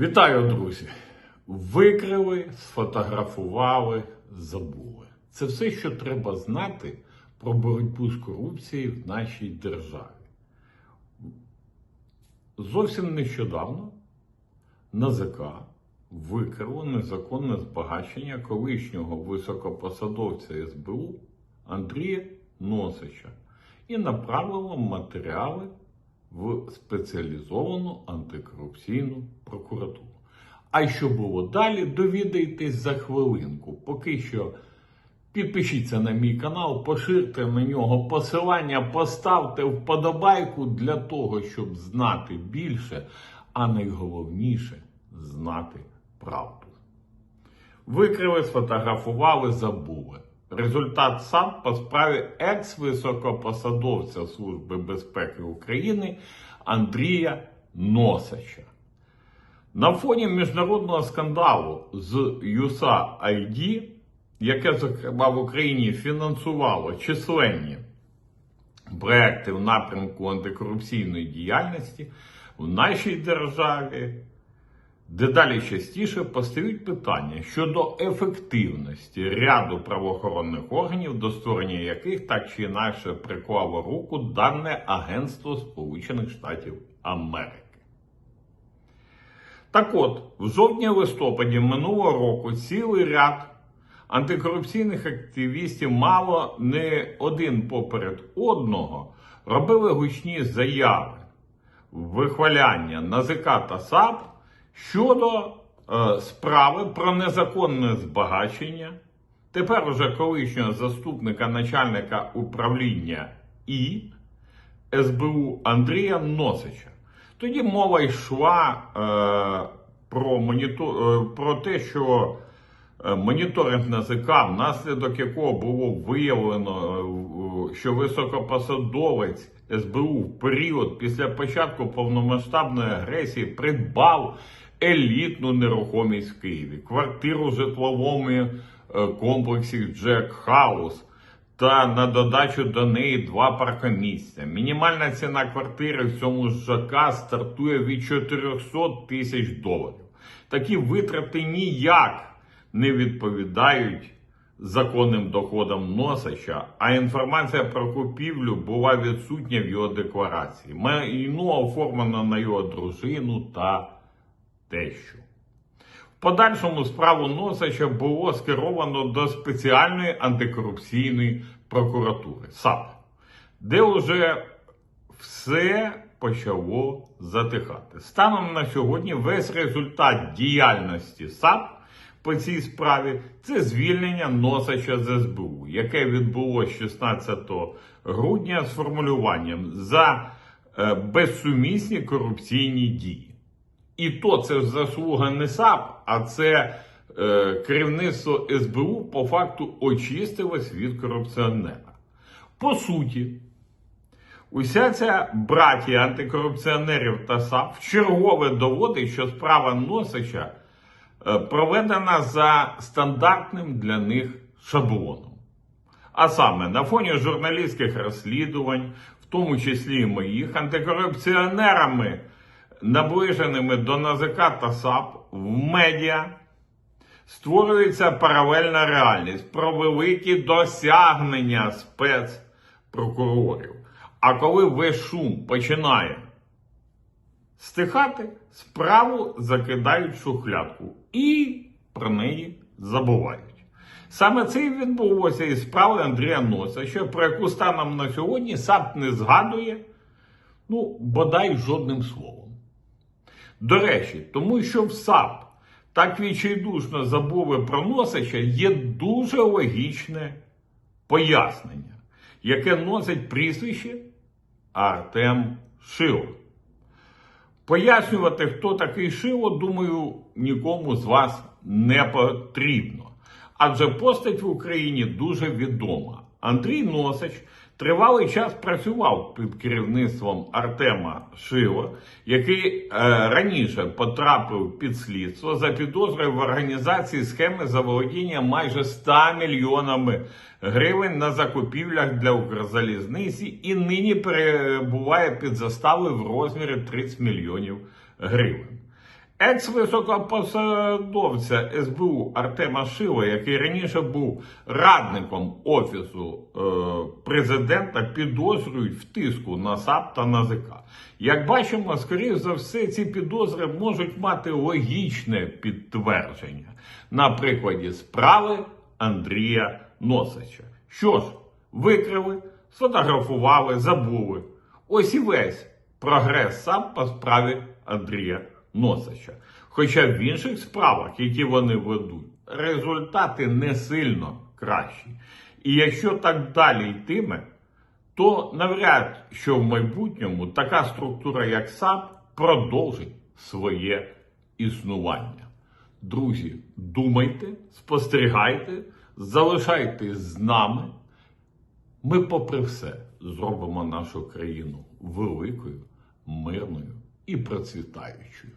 Вітаю, друзі! Викрили, сфотографували, забули. Це все, що треба знати про боротьбу з корупцією в нашій державі. Зовсім нещодавно НАЗК викрило незаконне збагачення колишнього високопосадовця СБУ Андрія Носича і направило матеріали в спеціалізовану антикорупційну прокуратуру. А що було далі, довідайтесь за хвилинку. Поки що підпишіться на мій канал, поширте на нього посилання, поставте вподобайку для того, щоб знати більше, а найголовніше знати правду. Викрили, сфотографували, забули. Результат САП по справі екс-високопосадовця Служби безпеки України Андрія Носача. На фоні міжнародного скандалу з USAID, яке, зокрема, в Україні фінансувало численні проекти в напрямку антикорупційної діяльності, в нашій державі дедалі частіше постають питання щодо ефективності ряду правоохоронних органів, до створення яких так чи інакше приклало руку дане Агентство Сполучених Штатів Америки. Так от, в жовтні-листопаді минулого року цілий ряд антикорупційних активістів мало не один поперед одного робили гучні заяви, вихваляння НАЗК та САП щодо е, справи про незаконне збагачення, тепер уже колишнього заступника начальника управління І СБУ Андрія Носича. Тоді мова йшла е, про, монітор, е, про те, що е, моніторинг НАЗК, внаслідок якого було виявлено, е, що високопосадовець СБУ в період після початку повномасштабної агресії придбав елітну нерухомість в Києві, квартиру в житловому е, комплексі Джек Хаус та на додачу до неї два паркомісця. Мінімальна ціна квартири в цьому ЖК стартує від 400 тисяч доларів. Такі витрати ніяк не відповідають законним доходам носача, а інформація про купівлю була відсутня в його декларації. Майно оформлено на його дружину та тещу. В подальшому справу Носача було скеровано до спеціальної антикорупційної прокуратури САП, де вже все почало затихати. Станом на сьогодні весь результат діяльності САП по цій справі це звільнення Носача з СБУ, яке відбулося 16 грудня з формулюванням за е, безсумісні корупційні дії. І то це заслуга не САП, а це е, керівництво СБУ по факту очистилось від корупціонера. По суті, уся ця братія антикорупціонерів та САП вчергове доводить, що справа Носича е, проведена за стандартним для них шаблоном. А саме на фоні журналістських розслідувань, в тому числі і моїх, антикорупціонерами наближеними до НАЗК та САП в медіа створюється паралельна реальність про великі досягнення спецпрокурорів. А коли весь шум починає стихати, справу закидають в шухлядку і про неї забувають. Саме це і відбулося із справи Андрія Носача, про яку станом на сьогодні САП не згадує, ну, бодай жодним словом. До речі, тому що в САП так відчайдушно забули про Носича, є дуже логічне пояснення, яке носить прізвище Артем Шило. Пояснювати, хто такий Шило, думаю, нікому з вас не потрібно. Адже постать в Україні дуже відома. Андрій Носич тривалий час працював під керівництвом Артема Шила, який е, раніше потрапив під слідство за підозрою в організації схеми заволодіння майже 100 мільйонами гривень на закупівлях для Укрзалізниці і нині перебуває під заставою в розмірі 30 мільйонів гривень. Екс-високопосадовця СБУ Артема Шила, який раніше був радником офісу е, президента, підозрюють в тиску на САП та НАЗК. Як бачимо, скоріш за все, ці підозри можуть мати логічне підтвердження на прикладі справи Андрія Носича. Що ж, викрили, сфотографували, забули. Ось і весь прогрес сам по справі Андрія Носича. Хоча в інших справах, які вони ведуть, результати не сильно кращі. І якщо так далі йтиме, то навряд що в майбутньому така структура, як САП, продовжить своє існування. Друзі, думайте, спостерігайте, залишайтесь з нами. Ми, попри все, зробимо нашу країну великою, мирною і процвітаючою.